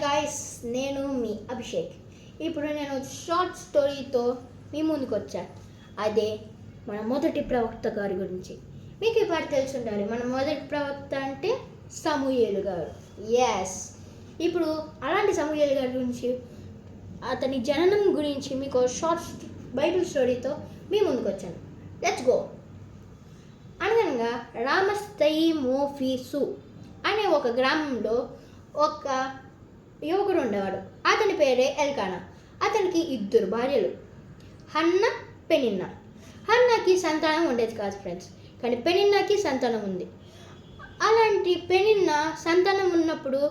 Guys నేను మీ అభిషేక్. ఇప్పుడు నేను షార్ట్ స్టోరీతో మీ ముందుకు వచ్చాను అదే మన మొదటి ప్రవక్త గారి గురించి. మీకు ఈ తెలిసి ఉండాలి మన మొదటి ప్రవక్త అంటే సమూహేలు గారు. ఎస్ ఇప్పుడు అలాంటి సమూహేలు గారి గురించి అతని జననం గురించి మీకు షార్ట్ బైబిల్ స్టోరీతో మీ ముందుకు వచ్చాను లెట్స్ గో అనగనగా రామస్తయి మోఫీసు అనే ఒక గ్రామంలో ఒక యువకుడు ఉండేవాడు అతని పేరే ఎల్కానా. అతనికి ఇద్దరు భార్యలు. హన్న పెనిన్న. హన్నకి సంతానం ఉండేది కాదు ఫ్రెండ్స్. కానీ పెనిన్నకి సంతానం ఉంది. అలాంటి పెనిన్న సంతానం ఉన్నప్పుడు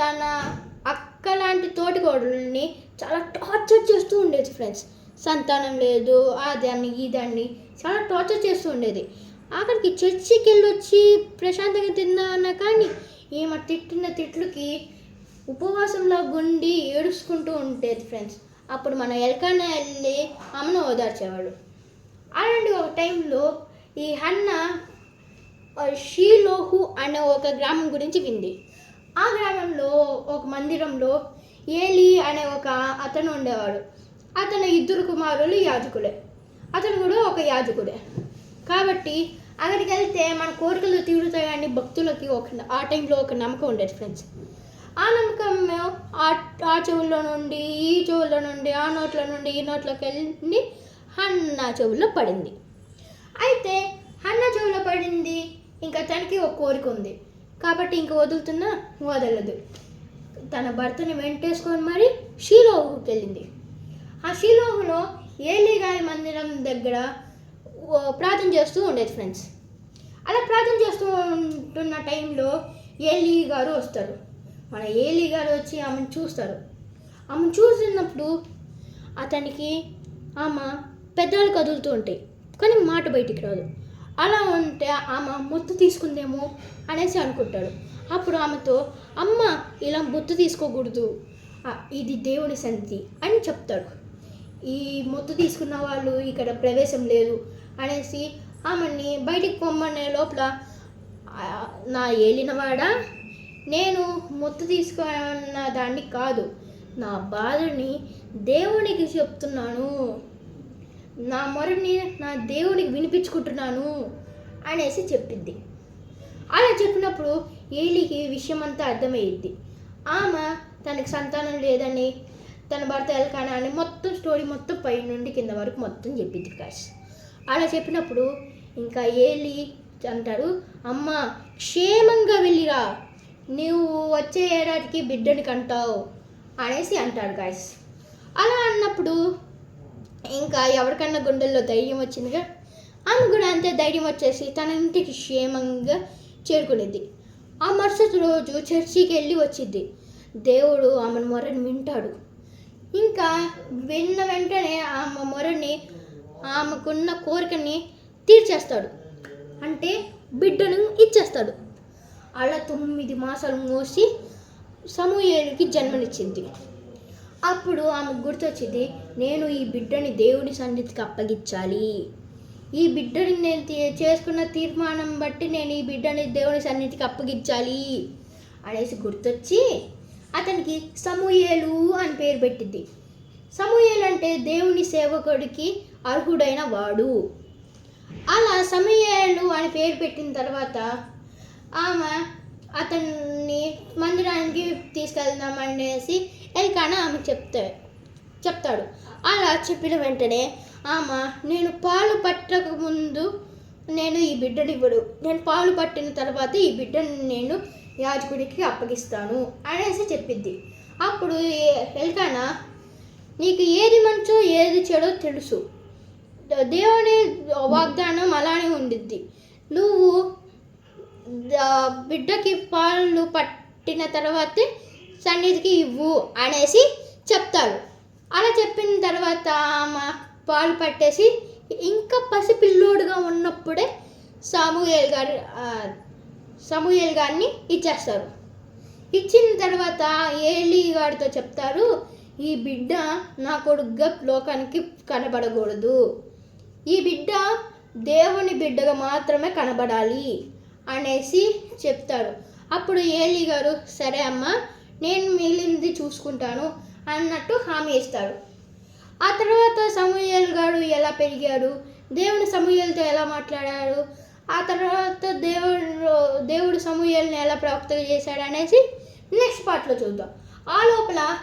తన అక్క లాంటి తోటికోడల్ని చాలా టార్చర్ చేస్తూ ఉండేది ఫ్రెండ్స్. సంతానం లేదు ఆ దాన్ని ఈ దాన్ని చాలా టార్చర్ చేస్తూ ఉండేది. ఆఖరికి చర్చికి వెళ్ళొచ్చి ప్రశాంతంగా తిందామన్నా కానీ ఈమె తిట్టిన తిట్లుకి ఉపవాసంలో గుండి ఏడుచుకుంటూ ఉండేది ఫ్రెండ్స్ అప్పుడు మన ఎల్కన్నా వెళ్ళి ఆమెను ఓదార్చేవాడు అలాంటి ఒక టైంలో ఈ అన్న షీలోహు అనే ఒక గ్రామం గురించి వింది. ఆ గ్రామంలో ఒక మందిరంలో ఏలి అనే ఒక అతను ఉండేవాడు. అతను ఇద్దరు కుమారులు యాజకులే. అతను కూడా ఒక యాజకుడే. కాబట్టి అక్కడికి వెళ్తే మన కోరికలు తీరుతాయని భక్తులకి ఒక ఆ టైంలో ఒక నమ్మకం ఉండేది ఫ్రెండ్స్ ఆ నమ్మకం ఆ ఆ చెవుల్లో నుండి ఈ చెవుల్లో నుండి ఆ నోట్ల నుండి ఈ నోట్లోకి వెళ్ళి హన్న చెవుల్లో పడింది. అయితే హన్న చెవులో పడింది ఇంకా తనకి ఒక కోరిక ఉంది. కాబట్టి ఇంక వదులుతున్నా వదలదు. తన భర్తని వెంటేసుకొని మరి షీలోహుకి వెళ్ళింది. ఆ షీలోహులో ఏలిగాయ మందిరం దగ్గర ప్రార్థన చేస్తూ ఉండేది ఫ్రెండ్స్ అలా ప్రార్థన చేస్తూ ఉంటున్న టైంలో ఏలి గారు వస్తారు. మన ఏలి గారు వచ్చి ఆమెను చూస్తారు. ఆమెను చూసినప్పుడు అతనికి ఆమె పెద్దలు కదులుతూ ఉంటాయి. కానీ మాట బయటికి రాదు. అలా ఉంటే ఆమె ముత్తు తీసుకుందేమో అనేసి అనుకుంటాడు. అప్పుడు ఆమెతో అమ్మ ఇలా ముత్తు తీసుకోకూడదు. ఇది దేవుని సంతి అని చెప్తాడు. ఈ మొత్తు తీసుకున్న వాళ్ళు ఇక్కడ ప్రవేశం లేదు అనేసి ఆమెని బయటికి పొమ్మనే లోపల నా ఏలినవాడా? నేను మొత్తు తీసుకున్న దాన్ని కాదు నా బాధని దేవునికి చెప్తున్నాను. నా మొరని నా దేవునికి వినిపించుకుంటున్నాను అనేసి చెప్పింది. అలా చెప్పినప్పుడు ఏలికి విషయం అంతా అర్థమయ్యింది ఆమె తనకి సంతానం లేదని తన భర్త ఎలకానా అని మొత్తం స్టోరీ మొత్తం పై నుండి కింద వరకు మొత్తం చెప్పింది కాష్ అలా చెప్పినప్పుడు ఇంకా ఏలి అంటాడు అమ్మ క్షేమంగా వెళ్ళిరా. నువ్వు వచ్చే ఏడాదికి బిడ్డని కంటావు అనేసి అంటాడు గాయస్ అలా అన్నప్పుడు ఇంకా ఎవరికన్నా గుండెల్లో ధైర్యం వచ్చిందిగా? ఆమె కూడా అంతే ధైర్యం వచ్చేసి తన ఇంటికి క్షేమంగా చేరుకునేది. ఆ మరుసటి రోజు చర్చికి వెళ్ళి వచ్చింది. దేవుడు ఆమెను మొరని వింటాడు. ఇంకా విన్న వెంటనే ఆమె మొరని ఆమెకున్న కోరికని తీర్చేస్తాడు. అంటే బిడ్డను ఇచ్చేస్తాడు. అలా తొమ్మిది మాసాలు మోసి సమూహేలుకి జన్మనిచ్చింది. అప్పుడు ఆమె గుర్తొచ్చింది నేను ఈ బిడ్డని దేవుని సన్నిధికి అప్పగించాలి. ఈ బిడ్డని నేను చేసుకున్న తీర్మానం బట్టి నేను ఈ బిడ్డని దేవుని సన్నిధికి అప్పగించాలి. అనేసి గుర్తొచ్చి అతనికి సమూయేలు అని పేరు పెట్టింది. సమూయేలు అంటే దేవుని సేవకుడికి అర్హుడైన వాడు. అలా సమూయేలు అని పేరు పెట్టిన తర్వాత ఆమె అతన్ని మందిరానికి తీసుకెళ్దాం అనేసి ఎల్కానా ఆమె చెప్తే చెప్తాడు. అలా చెప్పిన వెంటనే ఆమె నేను పాలు పట్టక ముందు నేను ఈ బిడ్డను ఇవ్వడు. నేను పాలు పట్టిన తర్వాత ఈ బిడ్డను నేను యాజకుడికి అప్పగిస్తాను అనేసి చెప్పింది అప్పుడు ఏ- ఎల్కానా నీకు ఏది మంచో ఏది చెడో తెలుసు. దేవుని వాగ్దానం అలానే ఉండిద్ది. నువ్వు బిడ్డకి పాలు పట్టిన తర్వాతే సన్నిధికి ఇవ్వు అనేసి చెప్తాడు. అలా చెప్పిన తర్వాత మా పాలు పట్టేసి ఇంకా పసిపిల్లోడుగా ఉన్నప్పుడే సాముయేల్ గారి ఆ, గారిని ఇచ్చేస్తారు. ఇచ్చిన తర్వాత ఏలి గారితో చెప్తారు ఈ బిడ్డ నా కొడుగ్గా లోకానికి కనబడకూడదు. ఈ బిడ్డ దేవుని బిడ్డగా మాత్రమే కనబడాలి. అనేసి చెప్తారు అప్పుడు ఏలి గారు సరే అమ్మ నేను మిగిలింది చూసుకుంటాను అన్నట్టు హామీ ఇస్తాడు. ఆ తర్వాత సమూహల్ గారు ఎలా పెరిగాడు? దేవుని సమూహలతో ఎలా మాట్లాడాడు? ఆ తర్వాత దేవుడు దేవుడు సమూహల్ని ఎలా ప్రవక్త చేశాడు అనేసి నెక్స్ట్ పార్ట్లో చూద్దాం. ఆ లోపల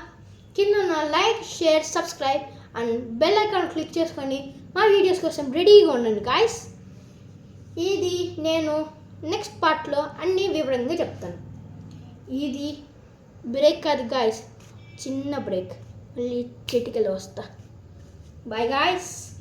కింద like share subscribe and bell icon click చేసుకొని మా వీడియోస్ కోసం రెడీగా ఉండండి గాయస్ ఇది నేను నెక్స్ట్ పార్ట్లో అన్నీ వివరంగా చెప్తాను. ఇది బ్రేక్ కాదు గాయస్ చిన్న బ్రేక్. మళ్ళీ చిటికలో వస్తా. Bye guys